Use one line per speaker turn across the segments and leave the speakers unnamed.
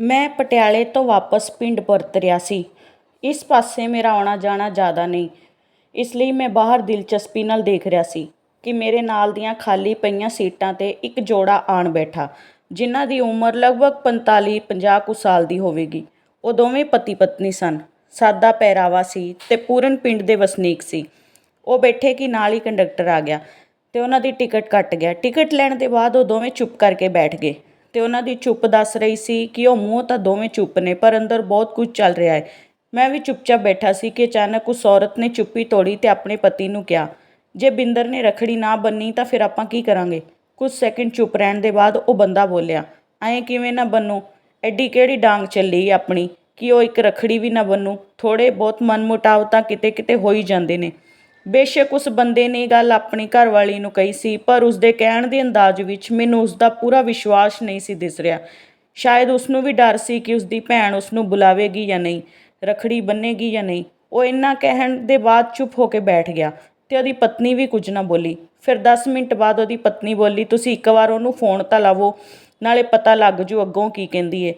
ਮੈਂ ਪਟਿਆਲੇ ਤੋਂ ਵਾਪਸ ਪਿੰਡ ਪਰਤ ਰਿਹਾ ਸੀ। ਇਸ ਪਾਸੇ ਮੇਰਾ ਆਉਣਾ ਜਾਣਾ ਜ਼ਿਆਦਾ ਨਹੀਂ। ਇਸ ਲਈ ਮੈਂ ਬਾਹਰ ਦਿਲਚਸਪੀ ਨਾਲ ਦੇਖ ਰਿਹਾ ਸੀ ਕਿ ਮੇਰੇ ਨਾਲ ਦੀਆਂ ਖਾਲੀ ਪਈਆਂ ਸੀਟਾਂ 'ਤੇ ਇੱਕ ਜੋੜਾ ਆਣ ਬੈਠਾ, ਜਿਨ੍ਹਾਂ ਦੀ ਉਮਰ ਲਗਭਗ 45 50 ਕੁ ਸਾਲ ਦੀ ਹੋਵੇਗੀ। ਉਹ ਦੋਵੇਂ ਪਤੀ ਪਤਨੀ ਸਨ। ਸਾਦਾ ਪਹਿਰਾਵਾ ਸੀ ਤੇ ਪੂਰਨ ਪਿੰਡ ਦੇ ਵਸਨੀਕ ਸੀ। ਉਹ ਬੈਠੇ ਕਿ ਨਾਲ ਹੀ ਕੰਡਕਟਰ ਆ ਗਿਆ ਤੇ ਉਹਨਾਂ ਦੀ ਟਿਕਟ ਕੱਟ ਗਿਆ। ਟਿਕਟ ਲੈਣ ਦੇ ਬਾਅਦ ਉਹ ਦੋਵੇਂ ਚੁੱਪ ਕਰਕੇ ਬੈਠ ਗਏ। ਤੇ ਉਹਨਾਂ ਦੀ ਚੁੱਪ ਦੱਸ ਰਹੀ ਸੀ ਕਿ ਉਹ ਮੂੰਹ ਤਾਂ ਦੋਵੇਂ ਚੁੱਪ ਨੇ, ਪਰ ਅੰਦਰ ਬਹੁਤ ਕੁਝ ਚੱਲ ਰਿਹਾ ਹੈ। ਮੈਂ ਵੀ ਚੁੱਪਚਾਪ ਬੈਠਾ ਸੀ ਕਿ ਅਚਾਨਕ ਉਸ ਔਰਤ ਨੇ ਚੁੱਪੀ ਤੋੜੀ ਤੇ ਆਪਣੇ ਪਤੀ ਨੂੰ ਕਿਹਾ, ਜੇ ਬਿੰਦਰ ਨੇ ਰਖੜੀ ਨਾ ਬੰਨੀ ਤਾਂ ਫਿਰ ਆਪਾਂ ਕੀ ਕਰਾਂਗੇ? ਕੁਝ ਸੈਕਿੰਡ ਚੁੱਪ ਰਹਿਣ ਦੇ ਬਾਅਦ ਉਹ ਬੰਦਾ ਬੋਲਿਆ, ਐਂ ਕਿਵੇਂ ਨਾ ਬੰਨੂ? ਐਡੀ ਕਿਹੜੀ ਡਾਂਗ ਚੱਲੀ ਆਪਣੀ ਕਿ ਉਹ ਇੱਕ ਰਖੜੀ ਵੀ ਨਾ ਬੰਨੂ? ਥੋੜੇ ਬਹੁਤ ਮਨਮੁਟਾਵ ਤਾਂ ਕਿਤੇ ਕਿਤੇ ਹੋ ਹੀ ਜਾਂਦੇ ਨੇ। ਬੇਸ਼ੱਕ ਉਸ ਬੰਦੇ ਨੇ ਗੱਲ ਆਪਣੀ ਘਰਵਾਲੀ ਨੂੰ ਕਹੀ ਸੀ, ਪਰ ਉਸ ਦੇ ਕਹਿਣ ਦੇ ਅੰਦਾਜ਼ ਵਿੱਚ ਮੈਨੂੰ ਉਸ ਦਾ ਪੂਰਾ ਵਿਸ਼ਵਾਸ ਨਹੀਂ ਸੀ ਦਿਸ ਰਿਹਾ। ਸ਼ਾਇਦ ਉਸ ਨੂੰ ਵੀ ਡਰ ਸੀ ਕਿ ਉਸ ਦੀ ਭੈਣ ਉਸ ਨੂੰ ਬੁਲਾਵੇਗੀ ਜਾਂ ਨਹੀਂ, ਰਖੜੀ ਬੰਨੇਗੀ ਜਾਂ ਨਹੀਂ। ਉਹ ਇੰਨਾ ਕਹਿਣ ਦੇ ਬਾਅਦ ਚੁੱਪ ਹੋ ਕੇ ਬੈਠ ਗਿਆ ਤੇ ਉਹਦੀ ਪਤਨੀ ਵੀ ਕੁਝ ਨਾ ਬੋਲੀ। ਫਿਰ 10 ਮਿੰਟ ਬਾਅਦ ਉਹਦੀ ਪਤਨੀ ਬੋਲੀ, ਤੁਸੀਂ ਇੱਕ ਵਾਰ ਉਹਨੂੰ ਫੋਨ ਤਾਂ ਲਾਵੋ, ਨਾਲੇ ਪਤਾ ਲੱਗ ਜੂ ਅੱਗੋਂ ਕੀ ਕਹਿੰਦੀ ਏ।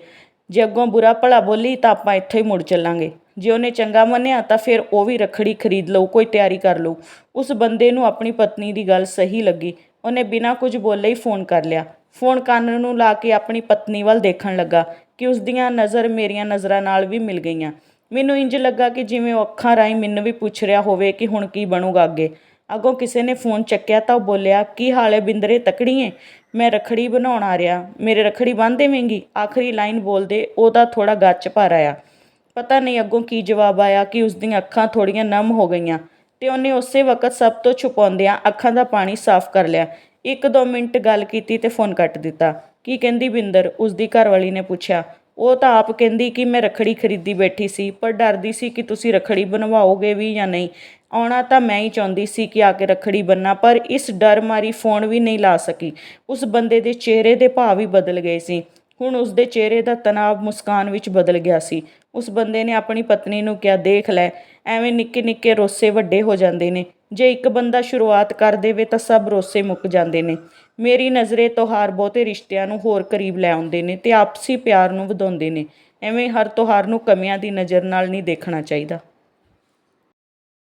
ਜੇ ਅੱਗੋਂ ਬੁਰਾ ਭਲਾ ਬੋਲੀ ਤਾਂ ਆਪਾਂ ਇੱਥੇ ਹੀ ਮੁੜ ਚੱਲਾਂਗੇ। ਜੇ ਉਹਨੇ ਚੰਗਾ ਮੰਨਿਆ ਤਾਂ ਫਿਰ ਉਹ ਵੀ ਰਖੜੀ ਖਰੀਦ ਲਊ, ਕੋਈ ਤਿਆਰੀ ਕਰ ਲਊ। ਉਸ ਬੰਦੇ ਨੂੰ ਆਪਣੀ ਪਤਨੀ ਦੀ ਗੱਲ ਸਹੀ ਲੱਗੀ। ਉਹਨੇ ਬਿਨਾਂ ਕੁਝ ਬੋਲੇ ਹੀ ਫੋਨ ਕਰ ਲਿਆ। ਫੋਨ ਕੰਨ ਨੂੰ ਲਾ ਕੇ ਆਪਣੀ ਪਤਨੀ ਵੱਲ ਦੇਖਣ ਲੱਗਾ ਕਿ ਉਸ ਦੀਆਂ ਨਜ਼ਰ ਮੇਰੀਆਂ ਨਜ਼ਰਾਂ ਨਾਲ ਵੀ ਮਿਲ ਗਈਆਂ। ਮੈਨੂੰ ਇੰਜ ਲੱਗਾ ਕਿ ਜਿਵੇਂ ਉਹ ਅੱਖਾਂ ਰਾਹੀਂ ਮੈਨੂੰ ਵੀ ਪੁੱਛ ਰਿਹਾ ਹੋਵੇ ਕਿ ਹੁਣ ਕੀ ਬਣੂਗਾ ਅੱਗੇ। ਅੱਗੋਂ ਕਿਸੇ ਨੇ ਫੋਨ ਚੱਕਿਆ ਤਾਂ ਉਹ ਬੋਲਿਆ, ਕੀ ਹਾਲ ਹੈ ਬਿੰਦਰੇ ਤਕੜੀਏ ਮੈਂ ਰਖੜੀ ਬਣਾਉਣ ਆ ਰਿਹਾ। ਮੇਰੇ ਰਖੜੀ ਬੰਨ੍ਹ ਦੇਵੇਂਗੀ? ਆਖਰੀ ਲਾਈਨ ਬੋਲਦੇ ਉਹਦਾ ਥੋੜਾ ਗੱਚ ਭਰ ਆਇਆ। ਪਤਾ ਨਹੀਂ ਅੱਗੋਂ ਕੀ ਜਵਾਬ ਆਇਆ, ਕਿ ਉਸ ਦੀਆਂ ਅੱਖਾਂ ਥੋੜੀਆਂ ਨਮ ਹੋ ਗਈਆਂ ਤੇ ਉਹਨੇ ਉਸੇ ਵਕਤ ਸਭ ਤੋਂ ਛੁਪਾਉਂਦਿਆਂ ਅੱਖਾਂ ਦਾ ਪਾਣੀ ਸਾਫ਼ ਕਰ ਲਿਆ। ਇੱਕ ਦੋ ਮਿੰਟ ਗੱਲ ਕੀਤੀ ਤੇ ਫੋਨ ਕੱਟ ਦਿੱਤਾ। ਕੀ ਕਹਿੰਦੀ ਬਿੰਦਰ? ਉਸ ਦੀ ਘਰਵਾਲੀ ਨੇ ਪੁੱਛਿਆ। ਉਹ ਤਾਂ ਆਪ ਕਹਿੰਦੀ ਕਿ ਮੈਂ ਰਖੜੀ ਖਰੀਦੀ ਬੈਠੀ ਸੀ, ਪਰ ਡਰਦੀ ਸੀ ਕਿ ਤੁਸੀਂ ਰਖੜੀ ਬਣਵਾਓਗੇ ਵੀ ਜਾਂ ਨਹੀਂ। ਆਉਣਾ ਤਾਂ ਮੈਂ ਹੀ ਚਾਹੁੰਦੀ ਸੀ ਕਿ ਆ ਕੇ ਰਖੜੀ ਬੰਨਾ, ਪਰ ਇਸ ਡਰ ਮਾਰੀ ਫੋਨ ਵੀ ਨਹੀਂ ਲਾ ਸਕੀ। ਉਸ ਬੰਦੇ ਦੇ ਚਿਹਰੇ ਦੇ ਭਾਵ ਹੀ ਬਦਲ ਗਏ ਸੀ। ਹੁਣ ਉਸ ਦੇ ਚਿਹਰੇ ਦਾ ਤਣਾਅ ਮੁਸਕਾਨ ਵਿੱਚ ਬਦਲ ਗਿਆ ਸੀ। ਉਸ ਬੰਦੇ ਨੇ ਆਪਣੀ ਪਤਨੀ ਨੂੰ ਕਿਹਾ, ਦੇਖ ਲੈ, ਐਵੇਂ ਨਿੱਕੇ ਨਿੱਕੇ ਰੋਸੇ ਵੱਡੇ ਹੋ ਜਾਂਦੇ ਨੇ। ਜੇ ਇੱਕ ਬੰਦਾ ਸ਼ੁਰੂਆਤ ਕਰ ਦੇਵੇ ਤਾਂ ਸਭ ਰੋਸੇ ਮੁੱਕ ਜਾਂਦੇ ਨੇ। ਮੇਰੀ ਨਜ਼ਰੇ ਤਿਉਹਾਰ ਬਹੁਤੇ ਰਿਸ਼ਤਿਆਂ ਨੂੰ ਹੋਰ ਕਰੀਬ ਲੈ ਆਉਂਦੇ ਨੇ ਤੇ ਆਪਸੀ ਪਿਆਰ ਨੂੰ ਵਧਾਉਂਦੇ ਨੇ। ਐਵੇਂ ਹਰ ਤਿਉਹਾਰ ਨੂੰ ਕਮੀਆਂ ਦੀ ਨਜ਼ਰ ਨਾਲ ਨਹੀਂ ਦੇਖਣਾ ਚਾਹੀਦਾ।